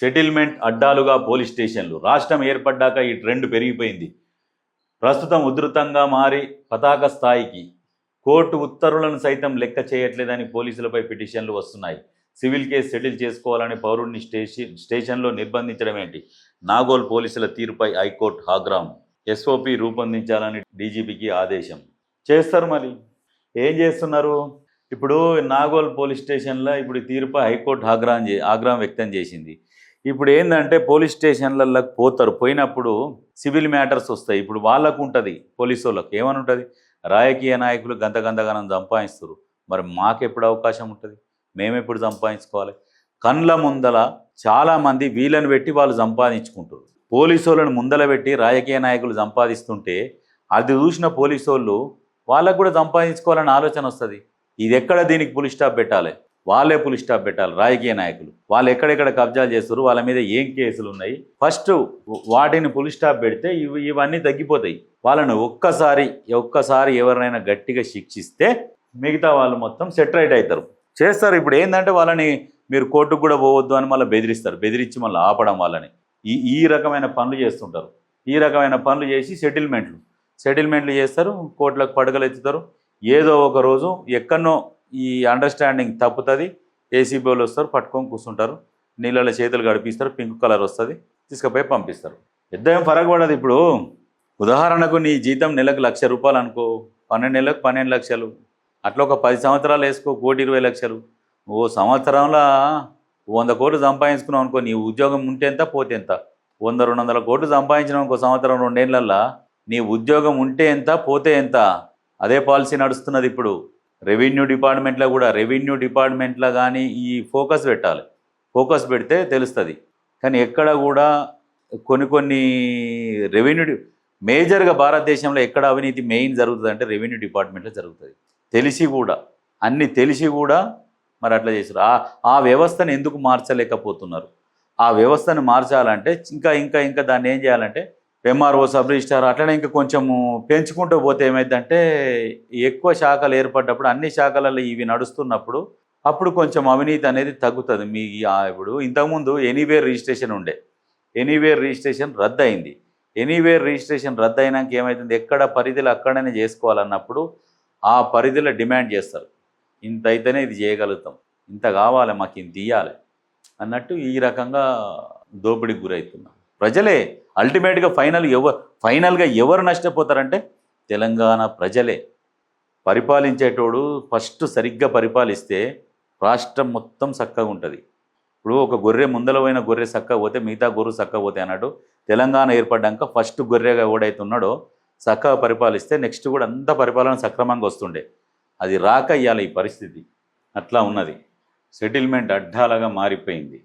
Settlement అడ్డాలుగా police స్టేషన్లు. రాష్ట్రం ఏర్పడ్డాక ఈ ట్రెండ్ పెరిగిపోయింది. ప్రస్తుతం ఉధృతంగా మారి పతాక స్థాయికి కోర్టు ఉత్తర్వులను సైతం లెక్క చేయట్లేదని పోలీసులపై పిటిషన్లు వస్తున్నాయి. సివిల్ కేసు సెటిల్ చేసుకోవాలని పౌరుడిని స్టేషన్ స్టేషన్లో నిర్బంధించడం ఏంటి? నాగోల్ పోలీసుల తీరుపై హైకోర్టు ఆగ్రహం. ఎస్ఓపి రూపొందించాలని డీజీపీకి ఆదేశం. చేస్తారు మరి. ఏం చేస్తున్నారు? ఇప్పుడు నాగోల్ పోలీస్ స్టేషన్లో ఇప్పుడు తీరుపై హైకోర్టు ఆగ్రహం చే ఆగ్రహం వ్యక్తం చేసింది. ఇప్పుడు ఏంటంటే పోలీస్ స్టేషన్లలోకి పోతారు. పోయినప్పుడు సివిల్ మ్యాటర్స్ వస్తాయి. ఇప్పుడు వాళ్ళకు ఉంటుంది పోలీసు వాళ్ళకి ఏమని ఉంటుంది రాజకీయ నాయకులు గంత గంతగానం సంపాదిస్తారు మరి మాకు ఎప్పుడు అవకాశం ఉంటుంది? మేము ఎప్పుడు సంపాదించుకోవాలి? కండ్ల ముందల చాలామంది వీళ్ళని పెట్టి వాళ్ళు సంపాదించుకుంటారు పోలీసు వాళ్ళని ముందల పెట్టి రాజకీయ నాయకులు సంపాదిస్తుంటే అది చూసిన పోలీసు వాళ్ళు వాళ్ళకు కూడా సంపాదించుకోవాలని ఆలోచన వస్తుంది. ఇది ఎక్కడ దీనికి పులి స్టాప్ పెట్టాలి? వాళ్ళే పులి స్టాప్ పెట్టాలి రాజకీయ నాయకులు. వాళ్ళు ఎక్కడెక్కడ కబ్జాలు చేస్తారు వాళ్ళ మీద ఏం కేసులు ఉన్నాయి? ఫస్ట్ వాటిని పులి స్టాప్ పెడితే ఇవి ఇవన్నీ తగ్గిపోతాయి. వాళ్ళని ఒక్కసారి ఒక్కసారి ఎవరినైనా గట్టిగా శిక్షిస్తే మిగతా వాళ్ళు మొత్తం సెటరైట్ అవుతారు చేస్తారు. ఇప్పుడు ఏంటంటే వాళ్ళని మీరు కోర్టుకు కూడా పోవద్దు అని మళ్ళీ బెదిరిస్తారు. బెదిరించి మళ్ళీ ఆపడం వాళ్ళని. ఈ ఈ రకమైన పనులు చేస్తుంటారు. ఈ రకమైన పనులు చేసి సెటిల్మెంట్లు సెటిల్మెంట్లు చేస్తారు కోర్టులకు పడగలు ఎత్తుతారు ఏదో ఒక రోజు ఎక్కడనో ఈ అండర్స్టాండింగ్ తప్పుతుంది. ఏసీబీ వాళ్ళు వస్తారు పట్టుకొని కూర్చుంటారు. నీళ్ళలో చేతులు గడిపిస్తారు పింక్ కలర్ వస్తుంది తీసుకుపోయి పంపిస్తారు. పెద్ద ఏం ఫరక్ పడదు ఇప్పుడు. ఉదాహరణకు నీ జీతం నెలకు లక్ష రూపాయలు అనుకో పన్నెండు నెలలకు పన్నెండు లక్షలు అట్లా ఒక పది సంవత్సరాలు వేసుకో కోటి ఇరవై లక్షలు. ఓ సంవత్సరంలో వంద కోట్లు సంపాదించుకున్నావు అనుకో నీ ఉద్యోగం ఉంటే ఎంత పోతే ఎంత? వంద రెండు వందల కోట్లు సంపాదించినావు అనుకో సంవత్సరం రెండేళ్ళల్లో నీ ఉద్యోగం ఉంటే ఎంత పోతే ఎంత? అదే పాలసీ నడుస్తున్నది ఇప్పుడు. రెవెన్యూ డిపార్ట్మెంట్లో కూడా రెవెన్యూ డిపార్ట్మెంట్లో కానీ ఈ ఫోకస్ పెట్టాలి. ఫోకస్ పెడితే తెలుస్తుంది. కానీ ఎక్కడ కూడా కొన్ని కొన్ని రెవెన్యూ మేజర్గా భారతదేశంలో ఎక్కడ అవినీతి మెయిన్ జరుగుతుంది అంటే రెవెన్యూ డిపార్ట్మెంట్లో జరుగుతుంది. తెలిసి కూడా అన్ని తెలిసి కూడా మరి అట్లా చేశారు ఆ ఆ వ్యవస్థను ఎందుకు మార్చలేకపోతున్నారు? ఆ వ్యవస్థను మార్చాలంటే ఇంకా ఇంకా ఇంకా దాన్ని ఏం చేయాలంటే ఎంఆర్ఓ సబ్ రిజిస్టార్ అట్లనే ఇంకా కొంచెము పెంచుకుంటూ పోతే ఏమైందంటే ఎక్కువ శాఖలు ఏర్పడ్డప్పుడు అన్ని శాఖలలో ఇవి నడుస్తున్నప్పుడు అప్పుడు కొంచెం అవినీతి అనేది తగ్గుతుంది. మీ ఇప్పుడు ఇంతకుముందు ఎనీవేర్ రిజిస్ట్రేషన్ ఉండే. ఎనీవేర్ రిజిస్ట్రేషన్ రద్దు అయింది ఎనీవేర్ రిజిస్ట్రేషన్ రద్దు అయినాక ఏమవుతుంది ఎక్కడ పరిధిలో అక్కడనే చేసుకోవాలన్నప్పుడు ఆ పరిధిలో డిమాండ్ చేస్తారు. ఇంత అయితేనే ఇది చేయగలుగుతాం. ఇంత కావాలి మాకు ఇంత ఇయ్యాలి అన్నట్టు ఈ రకంగా దోపిడీకి గురవుతున్నాం ప్రజలే అల్టిమేట్గా ఫైనల్ ఎవరు ఫైనల్గా ఎవరు నష్టపోతారంటే తెలంగాణ ప్రజలే. పరిపాలించేటోడు ఫస్ట్ సరిగ్గా పరిపాలిస్తే రాష్ట్రం మొత్తం చక్కగా ఉంటుంది. ఇప్పుడు ఒక గొర్రె ముందల పోయిన గొర్రె చక్కగా పోతే మిగతా గొర్రె చక్కగా పోతే అన్నట్టు తెలంగాణ ఏర్పడ్డాక ఫస్ట్ గొర్రెగా ఎవడైతే ఉన్నాడో చక్కగా పరిపాలిస్తే నెక్స్ట్ కూడా అంత పరిపాలన సక్రమంగా వస్తుండే. అది రాక ఇవ్వాలి ఈ పరిస్థితి. అట్లా ఉన్నది. సెటిల్మెంట్ అడ్డాలగా మారిపోయింది.